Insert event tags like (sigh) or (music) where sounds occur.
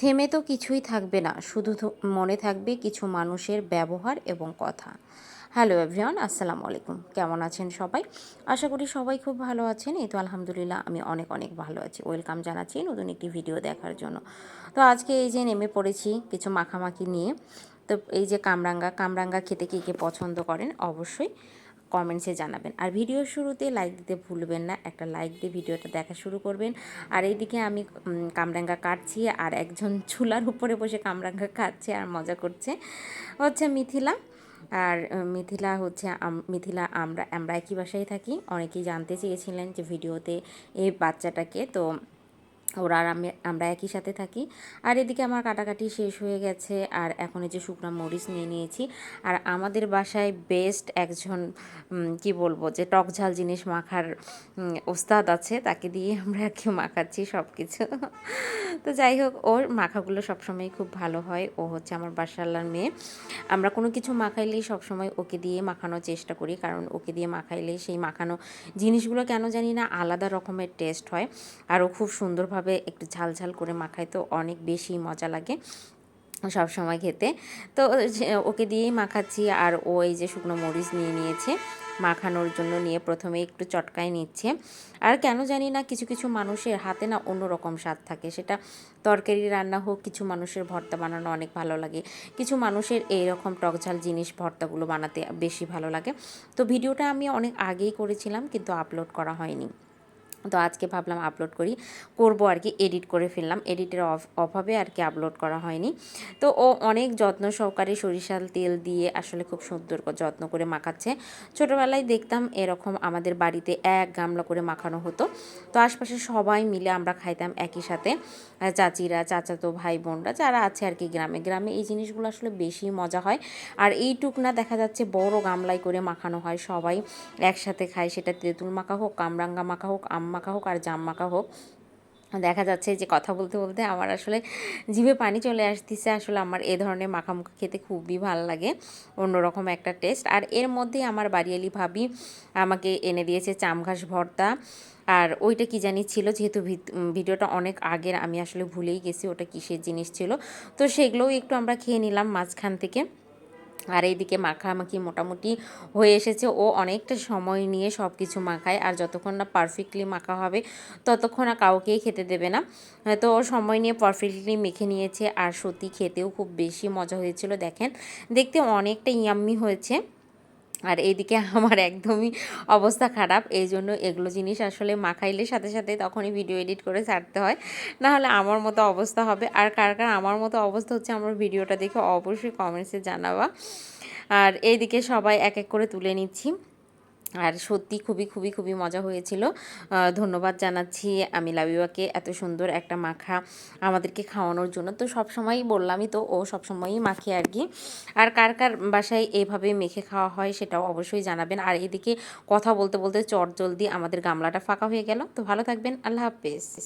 থেমে তো কিছুই থাকবে না, শুধু মনে থাকবে কিছু মানুষের ব্যবহার এবং কথা। হ্যালো এভরিওয়ান আসসালামু আলাইকুম। কেমন আছেন সবাই? আশা করি সবাই খুব ভালো আছেন। এই তো আলহামদুলিল্লাহ, আমি অনেক অনেক ভালো আছি। ওয়েলকাম জানাচ্ছি নতুন একটি ভিডিও দেখার জন্য। তো আজকে এই যে নেমে পড়েছি কিছু মাখামাখি নিয়ে, তো এই যে কামরাঙ্গা কামরাঙ্গা খেতে কে কে পছন্দ করেন? অবশ্যই কমেন্টসে জানাবেন। আর ভিডিও শুরুতে লাইক দিতে ভুলবেন না, একটা লাইক দিয়ে ভিডিওটা দেখা শুরু করবেন। আর এইদিকে আমি কামরাঙ্গা কাটছি আর একজন চুলার উপরে বসে কামরাঙ্গা কাটছে আর মজা করছে। হচ্ছে মিথিলা। আর মিথিলা হচ্ছে মিথিলা আমরা আমরা একই বাসায় থাকি। অনেকেই জানতে চেয়েছিলেন যে ভিডিওতে এই বাচ্চাটাকে, তো ওরা আর আমি, আমরা একই সাথে থাকি। আর এদিকে আমার কাটাকাটি শেষ হয়ে গেছে, আর এখন এই যে শুকনো মরিচ নিয়ে নিয়েছি। আর আমাদের বাসায় বেস্ট একজন কি বলব, যে টক ঝাল জিনিস মাখার ওস্তাদ আছে, তাকে দিয়ে আমরা আর মাখাচ্ছি সব কিছু (laughs) তো যাই হোক, ওর মাখাগুলো সবসময় খুব ভালো হয়। ও হচ্ছে আমার বাসাল্লার মেয়ে। আমরা কোনো কিছু মাখাইলেই সবসময় ওকে দিয়ে মাখানোর চেষ্টা করি, কারণ ওকে দিয়ে মাখাইলে সেই মাখানো জিনিসগুলো কেন জানি না আলাদা রকমের টেস্ট হয়। আর ও খুব সুন্দরভাবে একটু ঝাল ঝাল করে মাখায় তো অনেক বেশি মজা লাগে সব সময় খেতে। তো ওকে দিয়েই মাখাচ্ছি আর ও এই যে শুকনো মরিচ নিয়ে নিয়েছে, মাখানোর জন্য নিয়ে প্রথমে একটু চটকায় নিচ্ছে। আর কেন জানি না কিছু কিছু মানুষের হাতে না অন্যরকম স্বাদ থাকে, সেটা তরকারি, রান্না হোক, কিছু মানুষের ভর্তা বানানো অনেক ভালো লাগে। কিছু মানুষের এই এইরকম টকঝাল জিনিস ভর্তাগুলো বানাতে বেশি ভালো লাগে। তো ভিডিওটা আমি অনেক আগেই করেছিলাম কিন্তু আপলোড করা হয়নি। তো আজকে ভাবলাম আপলোড করি। করব আর কি এডিট করে ফেললাম। এডিটের অভাবে আর কি আপলোড করা হয়নি। তো ও অনেক যত্ন সহকারে সরিষার তেল দিয়ে আসলে খুব সুন্দর যত্ন করে মাখাচ্ছে। ছোটোবেলায় দেখতাম এরকম আমাদের বাড়িতে এক গামলা করে মাখানো হতো। তো আশপাশে সবাই মিলে আমরা খাইতাম একই সাথে। চাচিরা, চাচাতো ভাই, বোনরা যারা আছে আর কি গ্রামে। গ্রামে এই জিনিসগুলো আসলে বেশি মজা হয়। আর এইটুক না দেখা যাচ্ছে বড় গামলায় করে মাখানো হয়। সবাই একসাথে খায়। সেটা তেঁতুল মাখা হোক, কামরাঙ্গা মাখা হোক, আম মাখা হোক আর জাম মাখা হোক, দেখা যাচ্ছে যে কথা বলতে বলতে আমার আসলে জিভে পানি চলে আসতেছে। আসলে আমার এ ধরনের মাখামুখি খেতে খুবই ভালো লাগে, অন্যরকম একটা টেস্ট আর এর মধ্যেই আমার বাড়িয়ালি ভাবি আমাকে এনে দিয়েছে চামঘাস ভর্তা। আর ওইটা কি জানি ছিল, যেহেতু ভিডিওটা অনেক আগের, আমি আসলে ভুলেই গেছি ওটা কিসের জিনিস ছিল। তো সেগুলোও একটু আমরা খেয়ে নিলাম মাঝখান থেকে। আর এইদিকে মাখামাখি মোটামুটি হয়ে এসেছে। ও অনেকটা সময় নিয়ে সব কিছু মাখায় আর যতক্ষণ না পারফেক্টলি মাখা হবে, ততক্ষণ আর কাউকেই খেতে দেবে না। তো ও সময় নিয়ে পারফেক্টলি মেখে নিয়েছে আর সত্যি খেতেও খুব বেশি মজা হয়েছিল, দেখেন। দেখতে অনেকটা ইয়াম্মি হয়েছে। আর এইদিকে (laughs) আমার একদমই অবস্থা খারাপ। এই জন্য এগুলো জিনিস আসলে মাখাইলে সাথে সাথে তখনই ভিডিও এডিট করে ছাড়তে হয়। না হলে আমার মতো অবস্থা হবে। আর কার কার আমার মতো অবস্থা হচ্ছে আমার ভিডিওটা দেখে অবশ্যই কমেন্টসে জানাবা। আর এইদিকে সবাই এক এক করে তুলে নিচ্ছি। আর সত্যি খুবই খুবই খুবই মজা হয়েছিল। ধন্যবাদ জানাচ্ছি। আমি লাবিবাকে এত সুন্দর একটা মাখা আমাদেরকে খাওয়ানোর জন্য। তো সব সময়ই বললামই তো, ও সব সময়ই মাখে আর কি। আর কার কার বাসায় এভাবে মেখে খাওয়া হয় সেটাও অবশ্যই জানাবেন। আর এদিকে কথা বলতে বলতে চট জলদি আমাদের গামলাটা ফাঁকা হয়ে গেল। তো ভালো থাকবেন। আল্লাহ হাফেজ।